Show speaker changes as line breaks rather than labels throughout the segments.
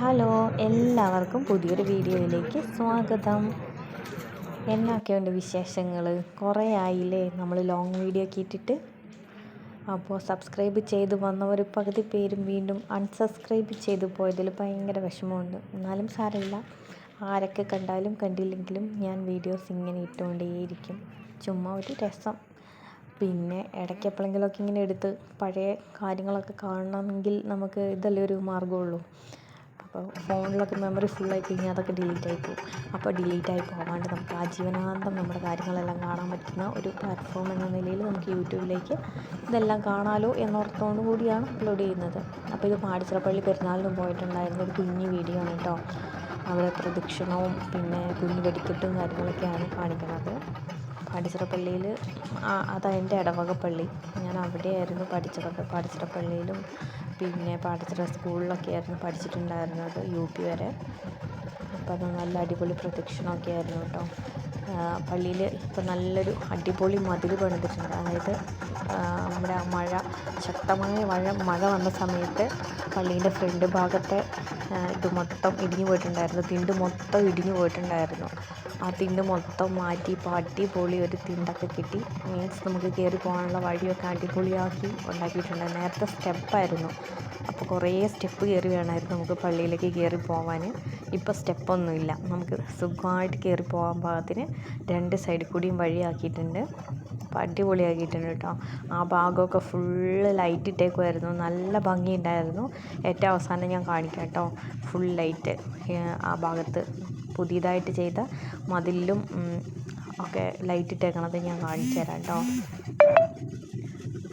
Hello എല്ലാവർക്കും പുതിയൊരു വീഡിയോയിലേക്ക് സ്വാഗതം. എന്നൊക്കെയുണ്ട് വിശേഷങ്ങൾ കുറേ ആയില്ലേ? നമ്മൾ ലോങ് വീഡിയോ ഒക്കെ അപ്പോൾ സബ്സ്ക്രൈബ് ചെയ്ത് വന്നവർ പകുതി പേരും വീണ്ടും അൺസബ്സ്ക്രൈബ് ചെയ്തു പോയതിൽ ഭയങ്കര വിഷമമുണ്ട്. എന്നാലും സാരമില്ല. ആരൊക്കെ കണ്ടാലും കണ്ടില്ലെങ്കിലും ഞാൻ വീഡിയോസ് ഇങ്ങനെ ഇട്ടുകൊണ്ടേയിരിക്കും. ചുമ്മാ ഒരു രസം. പിന്നെ ഇടയ്ക്ക് എപ്പോഴെങ്കിലുമൊക്കെ ഇങ്ങനെ എടുത്ത് പഴയ കാര്യങ്ങളൊക്കെ കാണണമെങ്കിൽ നമുക്ക് ഇതല്ലേ ഒരു മാർഗമുള്ളൂ. അപ്പോൾ ഫോണിലൊക്കെ മെമ്മറി ഫുള്ളായി കഴിഞ്ഞാൽ അതൊക്കെ ഡിലീറ്റ് ആയി പോകും. അപ്പോൾ ഡിലീറ്റ് ആയി പോകാണ്ട് നമുക്ക് ആജീവനാന്തം നമ്മുടെ കാര്യങ്ങളെല്ലാം കാണാൻ പറ്റുന്ന ഒരു പ്ലാറ്റ്ഫോം എന്ന നിലയിൽ നമുക്ക് യൂട്യൂബിലേക്ക് ഇതെല്ലാം കാണാലോ എന്നോർത്തോണ്ട് കൂടിയാണ് അപ്ലോഡ് ചെയ്യുന്നത്. അപ്പോൾ ഇത് പാടിച്ചിറപ്പള്ളി പെരുന്നാളിന് പോയിട്ടുണ്ടായിരുന്ന ഒരു കുഞ്ഞു വീഡിയോ ആണ് കേട്ടോ. അവിടെ പ്രദക്ഷിണവും പിന്നെ കുഞ്ഞു വെടിക്കെട്ടും കാര്യങ്ങളൊക്കെയാണ് കാണിക്കുന്നത്. പാടിച്ചിറപ്പള്ളിയിൽ അതാ എന്റെ ഇടവക പള്ളി ഞാൻ അവിടെയായിരുന്നു പഠിച്ചതൊക്കെ. പാടിച്ചിറപ്പള്ളിയിലും പിന്നെ പാടിച്ചിറ സ്കൂളിലൊക്കെ ആയിരുന്നു പഠിച്ചിട്ടുണ്ടായിരുന്നത് യു പി വരെ. അപ്പോൾ അത് നല്ല അടിപൊളി പ്രദക്ഷിണമൊക്കെ ആയിരുന്നു കേട്ടോ. പള്ളിയിൽ ഇപ്പോൾ നല്ലൊരു അടിപൊളി മതിൽ പണിതിട്ടുണ്ട്. അതായത് നമ്മുടെ മഴ ശക്തമായ മഴ മഴ വന്ന സമയത്ത് പള്ളീന്റെ ഫ്രണ്ട് ഭാഗത്തെ ഇത് മൊത്തം ഇടിഞ്ഞു പോയിട്ടുണ്ടായിരുന്നു. തിണ്ട് മൊത്തം ഇടിഞ്ഞു പോയിട്ടുണ്ടായിരുന്നു. ആ തിണ്ട് മൊത്തം മാറ്റി പാട്ടി പൊളി ഒരു തിണ്ടൊക്കെ കിട്ടി. മീൻസ് നമുക്ക് കയറി പോകാനുള്ള വഴിയൊക്കെ അടിപൊളിയാക്കി ഉണ്ടാക്കിയിട്ടുണ്ട്. നേരത്തെ സ്റ്റെപ്പായിരുന്നു. അപ്പോൾ കുറേ സ്റ്റെപ്പ് കയറി വേണമായിരുന്നു നമുക്ക് പള്ളിയിലേക്ക് കയറി പോകാൻ ഇപ്പോൾ സ്റ്റെപ്പൊന്നുമില്ല. നമുക്ക് സുഖമായിട്ട് കയറി പോകാൻ പാകത്തിന് രണ്ട് സൈഡിൽ കൂടിയും വഴിയാക്കിയിട്ടുണ്ട്. അപ്പോൾ അടിപൊളിയാക്കിയിട്ടുണ്ട് കേട്ടോ. ആ ഭാഗമൊക്കെ ഫുള്ള് ലൈറ്റ് ഇട്ടേക്കുമായിരുന്നു നല്ല ഭംഗിയുണ്ടായിരുന്നു. ഏറ്റവും അവസാനം ഞാൻ കാണിക്കാം കേട്ടോ. ഫുൾ ലൈറ്റ് ആ ഭാഗത്ത് പുതിയതായിട്ട് ചെയ്ത മതിലിലും ഒക്കെ ലൈറ്റ് ഇട്ടേക്കണത് ഞാൻ കാണിച്ചു തരാം കേട്ടോ.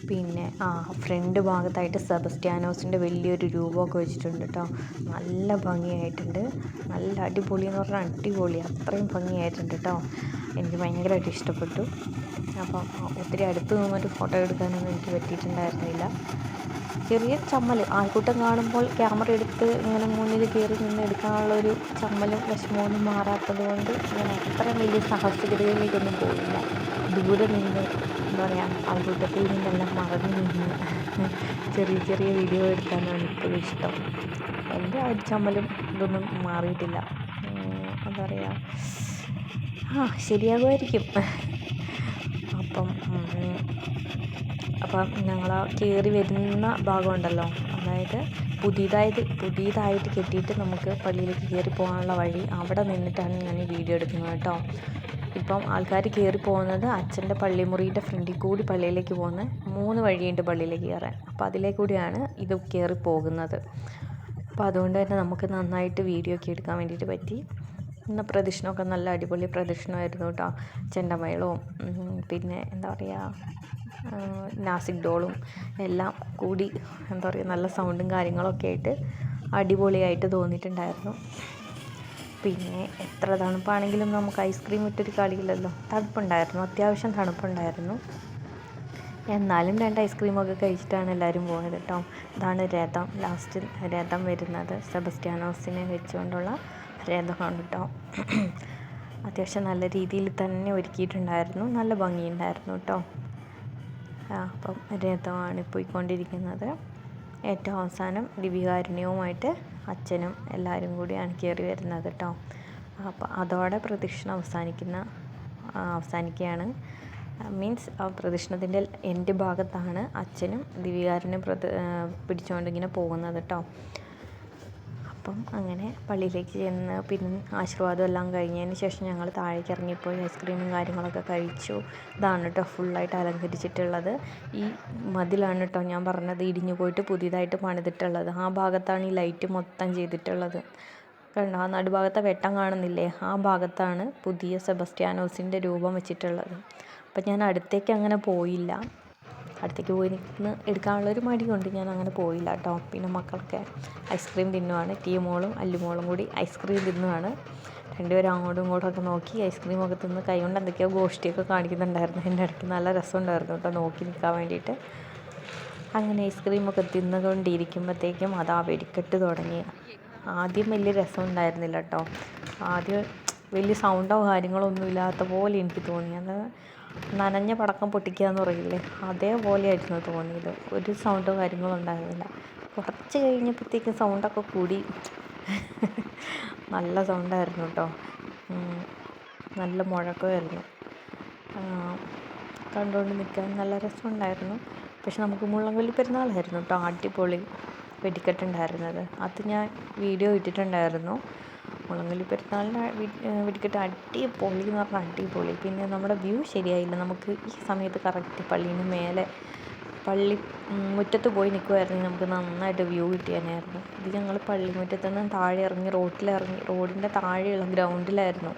പിന്നെ ആ ഫ്രണ്ട് ഭാഗത്തായിട്ട് സെബസ്ത്യാനോസിന്റെ വലിയൊരു രൂപമൊക്കെ വെച്ചിട്ടുണ്ട് കേട്ടോ. നല്ല ഭംഗിയായിട്ടുണ്ട്. നല്ല അടിപൊളി എന്ന് പറഞ്ഞാൽ അടിപൊളി. അത്രയും ഭംഗിയായിട്ടുണ്ട് കേട്ടോ. എനിക്ക് ഭയങ്കരമായിട്ട് ഇഷ്ടപ്പെട്ടു. അപ്പം ഒത്തിരി അടുത്ത് നിന്നൊരു ഫോട്ടോ എടുക്കാനൊന്നും എനിക്ക് പറ്റിയിട്ടുണ്ടായിരുന്നില്ല. ചെറിയ ചമ്മൽ ആൾക്കൂട്ടം കാണുമ്പോൾ ക്യാമറ എടുത്ത് ഇങ്ങനെ മുന്നിൽ കയറി നിന്ന് എടുക്കാനുള്ളൊരു ചമ്മലും വിഷമമൊന്നും മാറാത്തത് കൊണ്ട് ഞാൻ അത്ര വലിയ സാഹസികതയിലേക്കൊന്നും പോയില്ല. ദൂരെ നിന്ന് എന്താ പറയുക ആൾക്കൂട്ടത്തിൽ നിന്നെല്ലാം മറന്നു നിന്ന് ചെറിയ ചെറിയ വീഡിയോ എടുക്കാനാണ് ഇപ്പോഴും ഇഷ്ടം. എന്റെ ആ ചമ്മലും ഇതൊന്നും മാറിയിട്ടില്ല. എന്താ പറയുക ആ ശരിയാകുമായിരിക്കും. അപ്പം അപ്പം ഞങ്ങൾ കയറി വരുന്ന ഭാഗമുണ്ടല്ലോ. അതായത് പുതിയതായത് പുതിയതായിട്ട് കെട്ടിയിട്ട് നമുക്ക് പള്ളിയിലേക്ക് കയറി പോകാനുള്ള വഴി അവിടെ നിന്നിട്ടാണ് ഞാൻ ഈ വീഡിയോ എടുക്കുന്നത് കേട്ടോ. ഇപ്പം ആൾക്കാർ കയറി പോകുന്നത് അച്ഛന്റെ പള്ളിമുറിയുടെ ഫ്രണ്ടിൽ കൂടി പള്ളിയിലേക്ക് പോകുന്ന മൂന്ന് വഴിയുണ്ട് പള്ളിയിലേക്ക് കയറാൻ. അപ്പോൾ അതിലേ കൂടിയാണ് ഇത് കയറി പോകുന്നത്. അപ്പോൾ അതുകൊണ്ട് തന്നെ നമുക്ക് നന്നായിട്ട് വീഡിയോ ഒക്കെ എടുക്കാൻ വേണ്ടിയിട്ട് പറ്റി. ഇന്ന് പ്രദക്ഷിണമൊക്കെ നല്ല അടിപൊളി പ്രദക്ഷിണമായിരുന്നു കേട്ടോ. ചെണ്ടമേളവും പിന്നെ എന്താ പറയുക നാസിക് ഡോളും എല്ലാം കൂടി എന്താ പറയുക നല്ല സൗണ്ടും കാര്യങ്ങളൊക്കെ ആയിട്ട് അടിപൊളിയായിട്ട് തോന്നിയിട്ടുണ്ടായിരുന്നു. പിന്നെ എത്ര തണുപ്പാണെങ്കിലും നമുക്ക് ഐസ്ക്രീം ഇട്ടൊരു കളിയില്ലല്ലോ. തണുപ്പുണ്ടായിരുന്നു അത്യാവശ്യം തണുപ്പുണ്ടായിരുന്നു. എന്നാലും രണ്ട് ഐസ്ക്രീമൊക്കെ കഴിച്ചിട്ടാണ് എല്ലാവരും പോയത് കേട്ടോ. ഇതാണ് രഥം ലാസ്റ്റ് രഥം വരുന്നത്. സെബസ്റ്റ്യാനോസിനെ വെച്ചുകൊണ്ടുള്ള രഥമാണ് കേട്ടോ അത്യാവശ്യം നല്ല രീതിയിൽ തന്നെ ഒരുക്കിയിട്ടുണ്ടായിരുന്നു. നല്ല ഭംഗിയുണ്ടായിരുന്നു കേട്ടോ അപ്പം രഥമാണ് പോയിക്കൊണ്ടിരിക്കുന്നത്. ഏറ്റവും അവസാനം ദിവ്യകാരുണ്യവുമായിട്ട് അച്ഛനും എല്ലാവരും കൂടിയാണ് കയറി വരുന്നത് കേട്ടോ അപ്പോൾ അതോടെ പ്രദക്ഷിണം അവസാനിക്കുന്ന അവസാനിക്കുകയാണ്. മീൻസ് ആ പ്രദക്ഷിണത്തിന്റെ എന്റെ ഭാഗത്താണ് അച്ഛനും ദിവ്യകാരനും പ്രദ പിടിച്ചുകൊണ്ട് ഇങ്ങനെ പോകുന്നത് കേട്ടോ അപ്പം അങ്ങനെ പള്ളിയിലേക്ക് ചെന്ന് പിന്നെ ആശീർവാദം എല്ലാം കഴിഞ്ഞതിന് ശേഷം ഞങ്ങൾ താഴേക്ക് ഇറങ്ങിപ്പോയി. ഐസ്ക്രീമും കാര്യങ്ങളൊക്കെ കഴിച്ചു. ഇതാണ് കേട്ടോ ഫുള്ളായിട്ട് അലങ്കരിച്ചിട്ടുള്ളത്. ഈ മതിലാണ് കേട്ടോ ഞാൻ പറഞ്ഞത് ഇടിഞ്ഞു പോയിട്ട് പുതിയതായിട്ട് പണിതിട്ടുള്ളത്. ആ ഭാഗത്താണ് ഈ ലൈറ്റ് മൊത്തം ചെയ്തിട്ടുള്ളത്. കണ്ടോ? ആ നടുഭാഗത്തെ വെട്ടം കാണുന്നില്ലേ? ആ ഭാഗത്താണ് പുതിയ സെബസ്റ്റ്യാനോസിന്റെ രൂപം വെച്ചിട്ടുള്ളത്. അപ്പം ഞാൻ അടുത്തേക്ക് അങ്ങനെ പോയില്ല. അടുത്തേക്ക് പോയി നിന്ന് എടുക്കാനുള്ളൊരു മടി കൊണ്ട് ഞാൻ അങ്ങനെ പോയില്ല കേട്ടോ. പിന്നെ മക്കളൊക്കെ ഐസ്ക്രീം തിന്നുവാണ്. ടീമോളും അല്ലുമോളും കൂടി ഐസ്ക്രീം തിന്നുവാണ്. രണ്ടുപേരും അങ്ങോട്ടും ഇങ്ങോട്ടും ഒക്കെ നോക്കി ഐസ്ക്രീമൊക്കെ തിന്ന് കൈ കൊണ്ട് എന്തൊക്കെയോ ഗോഷ്ടിയൊക്കെ കാണിക്കുന്നുണ്ടായിരുന്നു. എന്റെ ഇടയ്ക്ക് നല്ല രസമുണ്ടായിരുന്നു കേട്ടോ നോക്കി നിൽക്കാൻ വേണ്ടിയിട്ട്. അങ്ങനെ ഐസ്ക്രീമൊക്കെ തിന്നുകൊണ്ടിരിക്കുമ്പോഴത്തേക്കും അതാ വെടിക്കെട്ട് തുടങ്ങി. ആദ്യം വലിയ രസം ഉണ്ടായിരുന്നില്ല കേട്ടോ. ആദ്യം വലിയ സൗണ്ടോ കാര്യങ്ങളോ ഒന്നും ഇല്ലാത്ത പോലെ എനിക്ക് തോന്നി. അത് നനഞ്ഞ പടക്കം പൊട്ടിക്കുക എന്ന് പറയില്ലേ? അതേപോലെയായിരുന്നു തോന്നിയത്. ഒരു സൗണ്ടോ കാര്യങ്ങളോ ഉണ്ടായിരുന്നില്ല. കുറച്ച് കഴിഞ്ഞപ്പോഴത്തേക്കും സൗണ്ടൊക്കെ കൂടി. നല്ല സൗണ്ടായിരുന്നു കേട്ടോ നല്ല മുഴക്കമായിരുന്നു. കണ്ടുകൊണ്ട് നിൽക്കാൻ നല്ല രസമുണ്ടായിരുന്നു. പക്ഷെ നമുക്ക് മുള്ളംകൊല്ലി പെരുന്നാളായിരുന്നു കേട്ടോ അടിപൊളി വെടിക്കെട്ടുണ്ടായിരുന്നത്. അത് ഞാൻ വീഡിയോ ഇട്ടിട്ടുണ്ടായിരുന്നു. മുള്ളംകൊല്ലി പെരുന്നാളിന് വെടിക്കെട്ട് അടിപൊളി എന്ന് പറഞ്ഞാൽ അടിപൊളി. പിന്നെ നമ്മുടെ വ്യൂ ശരിയായില്ല. നമുക്ക് ഈ സമയത്ത് കറക്റ്റ് പള്ളീന് മേലെ പള്ളി മുറ്റത്ത് പോയി നിൽക്കുമായിരുന്നെങ്കിൽ നമുക്ക് നന്നായിട്ട് വ്യൂ കിട്ടിയാനായിരുന്നു. ഇത് ഞങ്ങൾ പള്ളിമുറ്റത്ത് നിന്ന് താഴെ ഇറങ്ങി റോട്ടിലിറങ്ങി റോഡിന്റെ താഴെയുള്ള ഗ്രൗണ്ടിലായിരുന്നു.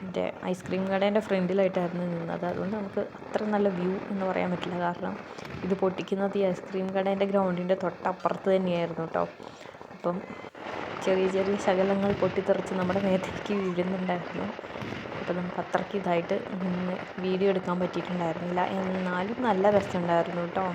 മറ്റേ ഐസ്ക്രീം കടേന്റെ ഫ്രണ്ടിലായിട്ടായിരുന്നു നിന്നത്. അതുകൊണ്ട് നമുക്ക് അത്ര നല്ല വ്യൂ എന്ന് പറയാൻ പറ്റില്ല. കാരണം ഇത് പൊട്ടിക്കുന്നത് ഈ ഐസ്ക്രീം കടേന്റെ ഗ്രൗണ്ടിന്റെ തൊട്ടപ്പുറത്ത് തന്നെയായിരുന്നു കേട്ടോ അപ്പം ചെറിയ ചെറിയ ശകലങ്ങൾ പൊട്ടിത്തെറിച്ച് നമ്മുടെ മേത്തേക്ക് വീഴുന്നുണ്ടായിരുന്നു. അപ്പോൾ നമുക്ക് അത്രയ്ക്ക് ഇതായിട്ട് നിന്ന് വീഡിയോ എടുക്കാൻ പറ്റിയിട്ടുണ്ടായിരുന്നില്ല. എന്നാലും നല്ല രസമുണ്ടായിരുന്നു കേട്ടോ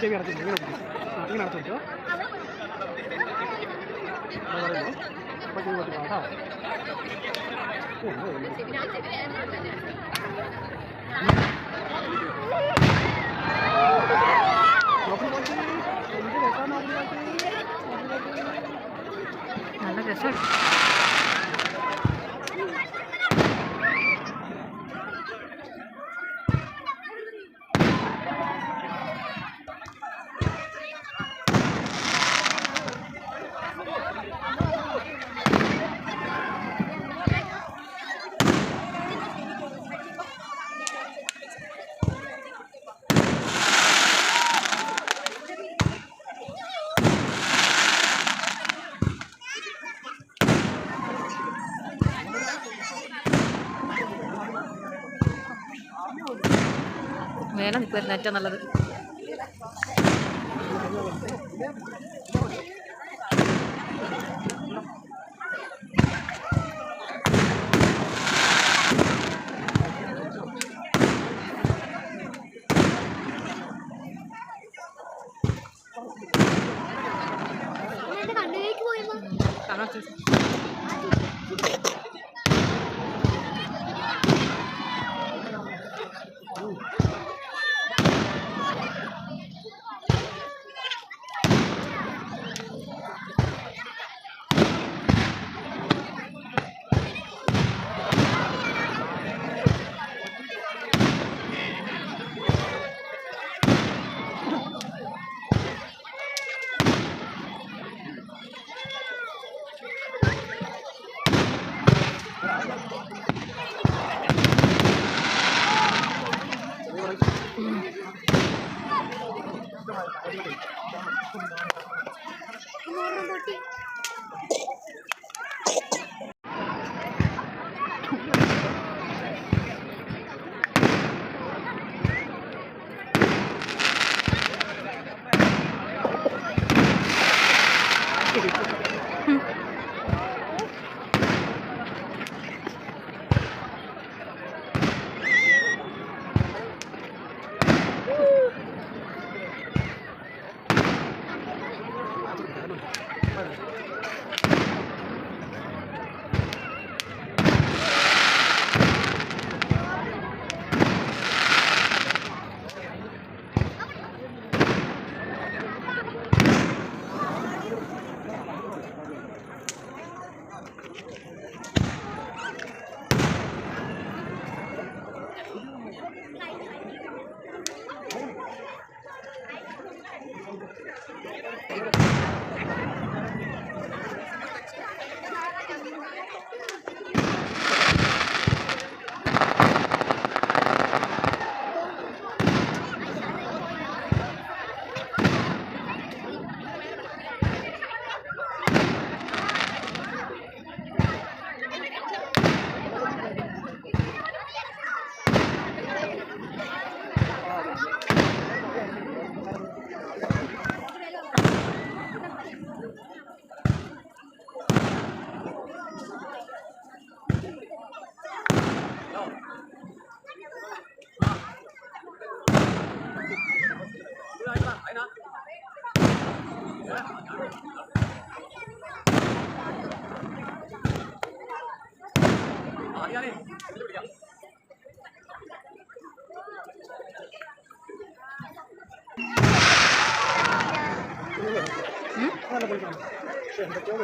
ചെവി അടച്ചിട്ട് ഇങ്ങനെ പിടിക്കും. ആ, ഇങ്ങനെ അടച്ചു വെച്ചോ അത് പറയുമ്പോൾ അപ്പോൾ ചെവി പൊട്ടിക്കണം കേട്ടോ ഓ, ഓ, ഓ. നോക്കി നോക്കി.
മേലെ വരുന്ന ഏറ്റവും നല്ലത്
嗯？看到
没有？
对，他脚上。